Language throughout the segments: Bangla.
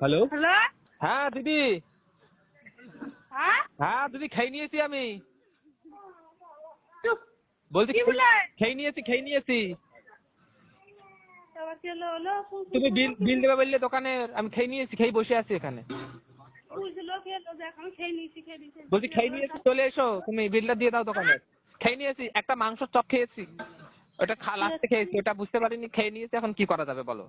হ্যালো হ্যালো হ্যাঁ দিদি। হ্যাঁ? হ্যাঁ দিদি খেয়ে নিয়েছি আমি। বলছি কি? খেয়ে নিয়েছি খেয়ে নিয়েছি। তুমি বিল বিল দেবে বললে দোকানের আমি খেয়ে নিয়েছি খেয়ে বসে আছি এখানে। বলছি খেয়ে নিয়েছি চলে এসো তুমি বিলটা দিয়ে দাও দোকানে। খেয়ে নিয়েছি একটা মাংস চপ খেয়েছি। ওটা খা লাস্টে খেয়েছি ওটা বুঝতে পারিনি খেয়ে নিয়েছি এখন কি করা যাবে বলো?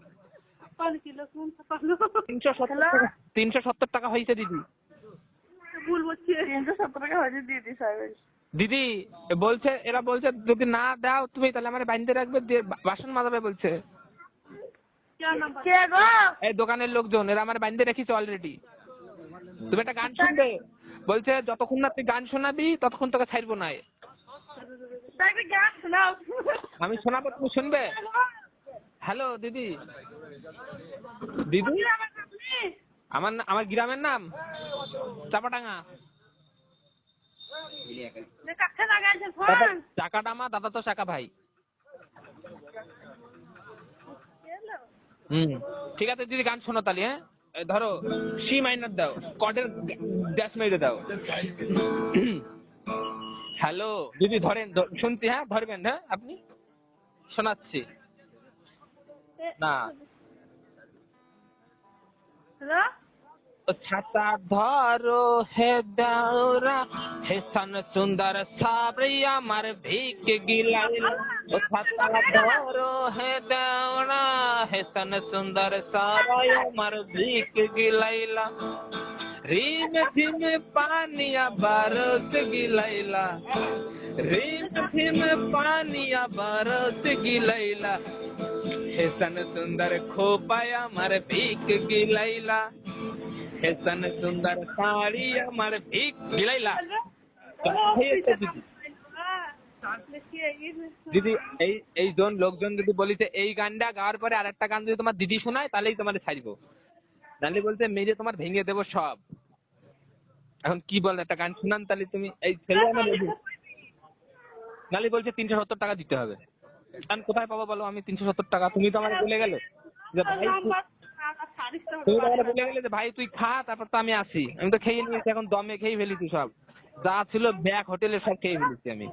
তিনশো সত্তর টাকা হয়েছে দিদি। ভুল বলছি তিনশো সত্তর টাকা হয়েছে দিয়ে দিস দিদি বলছে এরা বলছে যদি না দাও তুমি তাহলে আমার বাইন্দে রাখবে বাসন মাজাবে বলছে। এই দোকানের লোকজন এরা আমার বাইন্দে রেখেছে অলরেডি তুমি একটা গান শুনবে বলছে যতক্ষণ না তুই গান শোনাবি ততক্ষণ তোকে ছাড়বো না আমি শোনাবো তুমি শুনবে? হ্যালো দিদি। দিদি? আমার আমার গ্রামের নাম চাপাডাঙ্গা। ফোন। দাদা তো চাকা ভাই। হুম ঠিক আছে দিদি গান শোনো তাহলে হ্যাঁ? ধরো সি মাইনার দাও কর্ডের ড্যাশ মেরে দাও। হ্যালো দিদি ধরেন শুনছি হ্যাঁ ধরবেন হ্যাঁ আপনি? শোনাচ্ছি। না হ্যালো ও ছাতা ধরো হে দাওরা হে সন সুন্দর সাবরি আমার ভিক গিলাইলা ও ছাতা ধরো হে দাওরা হে সন সুন্দর সাবরি আমার ভিক গিলাইলা রিম ঝিম পানিয়া বারস গিলাইলা রিম ঝিম পানিয়া বারস গিলাইলা হে সন সুন্দর খোপায় আমার ভিক গিলাইলা। হেসন সুন্দর শাড়ি আমার ভিক গিলাইলা। দিদি এই এই জন লোকজন যদি বলিছে এই গানটা গাওয়ার পরে আরেকটা গান যদি তোমার দিদি শোনায় তাহলেই তোমার ছাড়বো। নাহলে বলতে মেরে তোমার ভেঙে দেবো সব। এখন কি বল একটা গান শোনান তাহলে তুমি এই ছেলে আমার নাহলে বলছে তিনশো সত্তর টাকা দিতে হবে। আমি কোথায় পাবো বলো? আমি তিনশো সত্তর টাকা। তুমি তো আমার বলে গেলে যে ভাই তুই- তুমি তো আমার বলে গেলে যে ভাই তুই খা তারপর তো আমি আসি। আমি তো খেয়ে নিয়েছি এখন দমে খেয়ে ফেলেছি সব। যা ছিল ব্যাগ হোটেলে সব খেয়ে ফেলেছি আমি।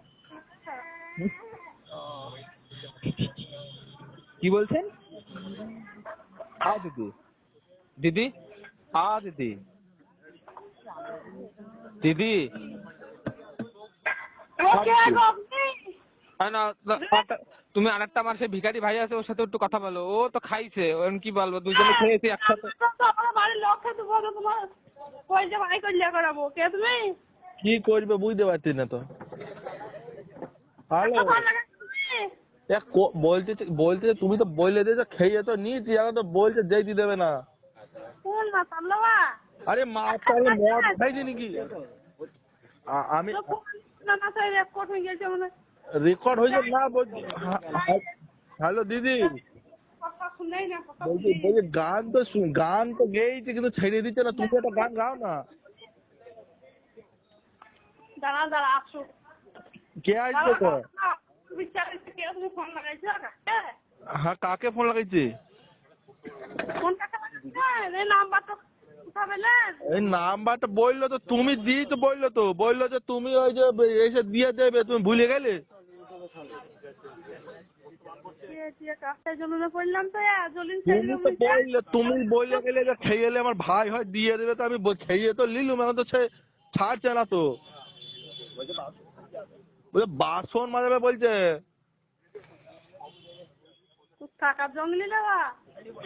কি বলছেন? আ দিদি। দিদি? আ দিদি। দিদি? আরেকটা- তুমি আরেকটা আমার সেই ভিখারি ভাই আছে ওর সাথে একটু কথা বলো। ও তো খাইছে ওর কি বলব দুজনে খেয়েছি একসাথে। বাড়ির লোক তো বলো তোমার কই যে ভাই করলে করাবো কে তুমি কি করবে বুঝতে পারছি না তো। হ্যালো। ভালো লাগে তুমি বলছে যে- বলছে যে তুমি তো বলে দিয়েছ খেয়ে তো নিয়েছি এখন তো বলছে যেতে দেবে না। না আরে মা তাহলে মদ খাইছে নাকি? আ- আমি না না রেকর্ড হয়ে হয়েছে না বলছি হ্যালো দিদি। বলছি বলছি গান তো গান তো গেয়েছে কিন্তু ছেড়ে দিচ্ছে না। তুমি একটা গান গাও না। দাঁড়া দাঁড়া আসো। কে আসবে তো হ্যাঁ কাকে ফোন লাগাইছে? এই তো নাম্বারটা বলল তো তুমি দিয়েছ বলল তো। বলল যে তুমি ওই যে এসে দিয়ে দেবে তুমি ভুলে গেলে? তুমি তো বললে গেলে যে খেয়ে আমার ভাই হয় দিয়ে দেবে তো আমি খেয়ে তো নিলুম এখন তো সে ছাড়ছে না তো। বাসন মাজাবে বলছে।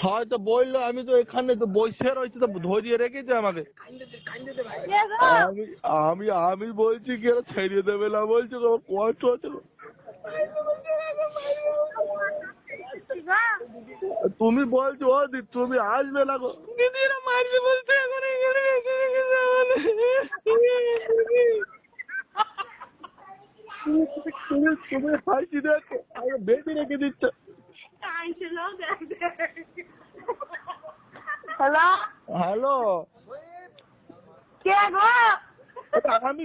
হয়তো বলল আমি তো এখানে তো বসে রয়েছি তো ধরিয়ে রেখেছে আমাকে। আমি আমি বলছি কি ছেড়ে দেবে না বলছে কষ্ট হচ্ছে কি গো? তুমি বলছো ও দি তুমি আসবে না গো দিদিরা মারবে বলছে এখন এখানে এসে রেখেছে তুমি তুমি হাসি দেখো আমি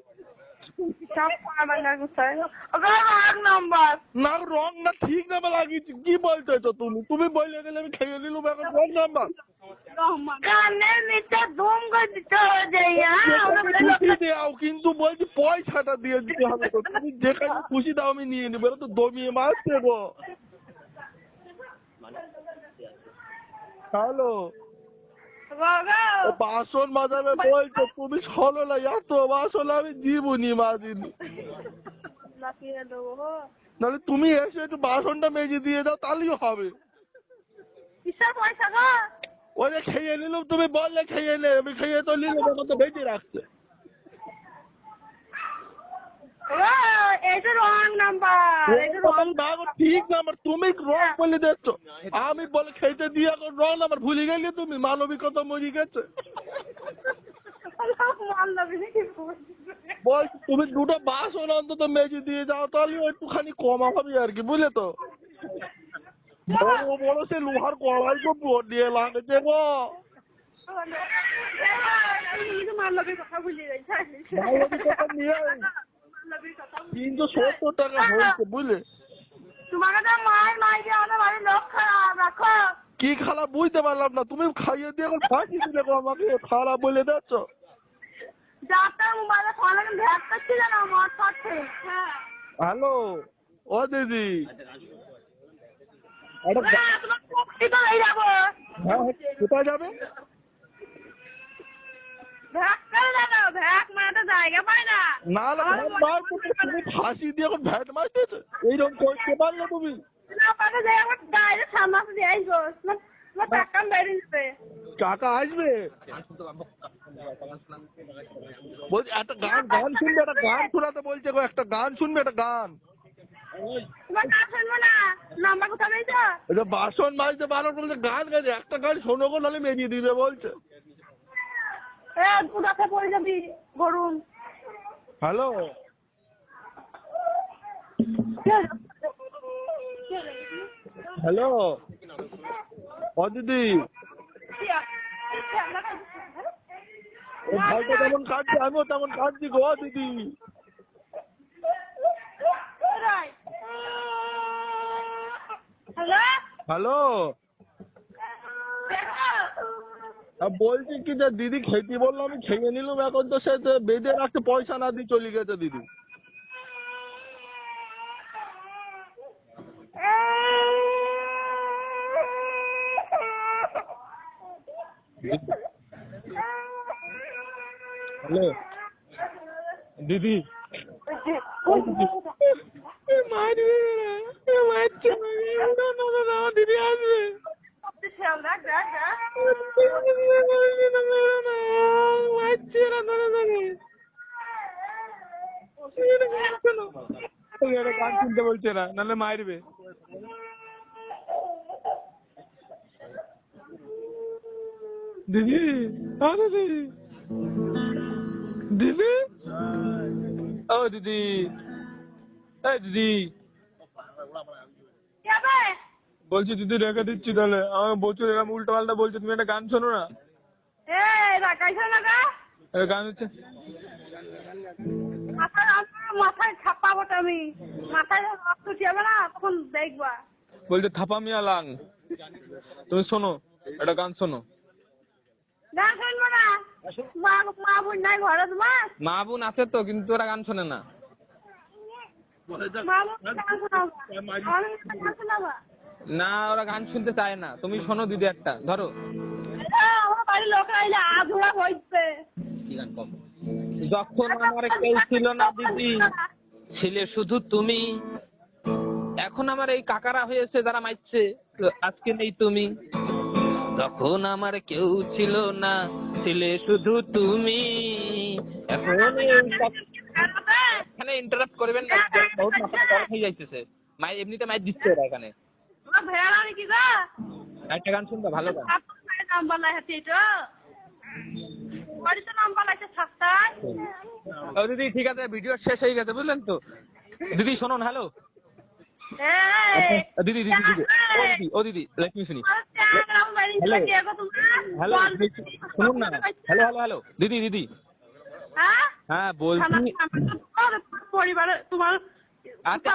বৌদি চাপাডাঙ্গা কোথায় ওটা এক নাম্বার না রং না ঠিক নাম্বার লাগিয়েছি। কি বলতে তো তুমি? তুমি বলে গেলে আমি খেয়ে নিলুম এখন রং নাম্বার গানের নিচে ধুম করে দিতে হবে যে ওটা বলে খুশি দাও কিন্তু বলছি পয়সাটা দিয়ে দিতে হবে তো। তুমি যেখানে খুশি দাও আমি নিয়ে নেব। তো দমিয়ে মারছে গো। হ্যালো। বাসন মাজাবে বলছো তুমি শোনো না এত বাসন আমি জীবনি মাজিনি। নাহলে তুমি এসে একটু বাসনটা মেজে দিয়ে দাও তাহলেই হবে। ওই যে খেয়ে নিলাম তুমি বললে খেয়ে নে আমি খেয়ে তো নিলাম আমার তো বেঁচে রাখছে এটা রং নাম্বার এটা রং না গো, ঠিক নাম্বার তুমি রং বলে দিচ্ছ আমি বলে খেতে দিয়ে এখন রং নাম্বার ভুলে গেলে তুমি মানবিকতা মরে গেছে। বল তুমি দুটো বাসন অন্তত মেজে দিয়ে যাও তাহলে একটুখানি কমা হবে আর কি বুঝলে তো? বড় বড় সে লোহার কড়াই তো দিয়ে লাগছে গো। কথা মানবিকতা নিয়ে তিনশো সত্তর টাকা হয়েছে বুঝলে? তোমাকে তো মায়ের বাড়ির লোক খারাপ রাখো কি খারাপ বুঝতে পারলাম না তুমি খাইয়ে দিয়ে এখন ফাঁকি দিলে গো আমাকে? খারাপ বলে দিচ্ছ? যাতে মোবাইলে ফোন লাগে ভ্যাট করছিল না আমার সাথে। হ্যাঁ। হ্যালো? ও দিদি। হ্যাঁ, হ্যাঁ, কোথায় যাবে? ভ্যাট করে দেখো ভ্যাট জায়গা পায় না। না না ভ্যাট মার করতে তুমি ফাঁসি দিয়ে এখন ভ্যাট মারতেছে? এইরকম করতে পারলে তুমি। না পারে যে আমার গায়ে সামনে আসে দিয়ে আইসো। তোমার টাকা বেরিয়ে যাবে। টাকা আসবে? বলছি একটা গান গান শুনবে একটা গান শোনাতে বলছে গো একটা গান শুনবে একটা গান। বাসন মাজতে বারণ বলছে গান গাইছে একটা গান শোনো গো নাহলে মেরিয়ে দিবে বলছে। এ দুটাতে পড়ে যাবি গরুন হ্যালো? হ্যালো? ও দিদি। ভাইটা যেমন কাটছে আমিও তেমন কাটছি গো দিদি। হ্যালো? বলছি কি যে দিদি খেতে বলল, আমি খেয়ে নিলাম, এখন তো সে বেঁধে রাখতে পয়সা না দিয়ে চলে গেছে দিদি। হ্যালো, দিদি। দেখ দেখ দেখ মারছে না ধরে ধরে গান শুনতে বলছে না নাহলে মারবে দিদি। হ্যাঁ দিদি। দিদি ও দিদি এই দিদি বলছি দিদি রেখে দিচ্ছি তাহলে। আমার বছর এরকম উল্টো পাল্টা বলছে তুমি একটা গান শোনো না? গান হচ্ছে মাথায় ছাপাবো আমি। মাথায় রক্ত না তখন দেখবা। বলছে থাপা মিয়া লাং। তুমি শোনো একটা গান শোনো। গান শুনব না। মা মা বোন নাই ঘরে তোমার? মা বোন আছে তো কিন্তু ওরা গান শোনে না। মা বোন গান শোনাবো আমি গান শোনাবো? না ওরা গান শুনতে চায় না। তুমি শোনো দিদি একটা ধরো। এ, আমার বাড়ির লোক আইলে আধুরা হইছে। যখন আমার কেউ ছিল না দিদি ছিলে শুধু তুমি। এখন আমার এই কাকারা হয়েছে যারা মারছে তো আজকে নেই তুমি। তখন আমার কেউ ছিল না ছিলে শুধু তুমি। এখন এখানে ইন্টারাপ্ট করবেন না বহুত গরম হয়ে যাইতেছে। মাই এমনিতে মাই দিচ্ছে ওরা এখানে। তোমার ভেড়া নাকি গা? একটা গান শুনবে ভালো গান। বাড়িতে নাম্বার সাতটায়। ও দিদি ঠিক আছে ভিডিও শেষ হয়ে গেছে বুঝলেন তো? দিদি শোনুন হ্যালো। দিদি দিদি দিদি ও দিদি ও দিদি লেট মি শুনি হ্যালো। শুনুন না। Hello hello hello. দিদি দিদি। হ্যাঁ? হ্যাঁ বলছি। পরিবারে তোমার আচ্ছা,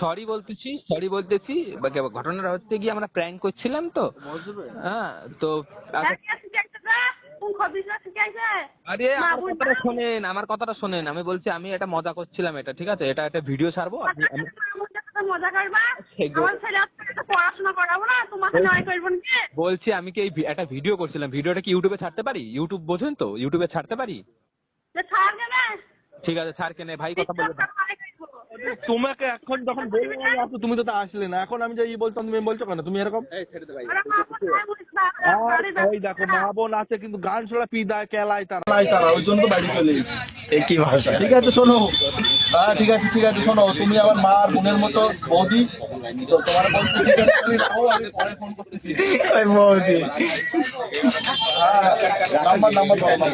সরি বলতেছি সরি বলতেছি বা- ঘটনাটা হচ্ছে কি আমরা প্র্যাঙ্ক করছিলাম তো। হ্যাঁ তো আচ্ছা? আরে আমার কথাটা শোনেন আমার কথাটা শোনেন। আমি বলছি আমি এটা মজা করছিলাম এটা ঠিক আছে? এটা একটা ভিডিও ছাড়বো মজা করবা? পড়াশোনা করাবো না তোমাকে নয় করব বলছি আমি কি এই একটা ভিডিও করছিলাম। ভিডিওটা কি ইউটিউবে ছাড়তে পারি? ইউটিউব বোঝেন তো? ইউটিউবে ছাড়তে পারি? ঠিক আছে ছাড় কেনে ভাই কথা বলব। তোমাকে এখন যখন বললাম আমি আসো তুমি তো তা আসলে না এখন আমি যে ই বলতাম তুমি বলছো কেন? তুমি এরকম? ওই দেখো মা বোন আছে কিন্তু গান শোনা পিদায় কেলায় তারা। তারা ওই জন্য তো বাড়ি চলে কি ভাষা? ঠিক আছে শোনো। হ্যাঁ ঠিক আছে ঠিক আছে শোনো। তুমি আমার মা আর বোনের মতো বৌদি। তো তোমার বলছি ঠিক আছে তুমি রাখো আমি পরে ফোন করতেছি। বৌদি। হ্যাঁ নাম্বার নাম্বার নাম্বার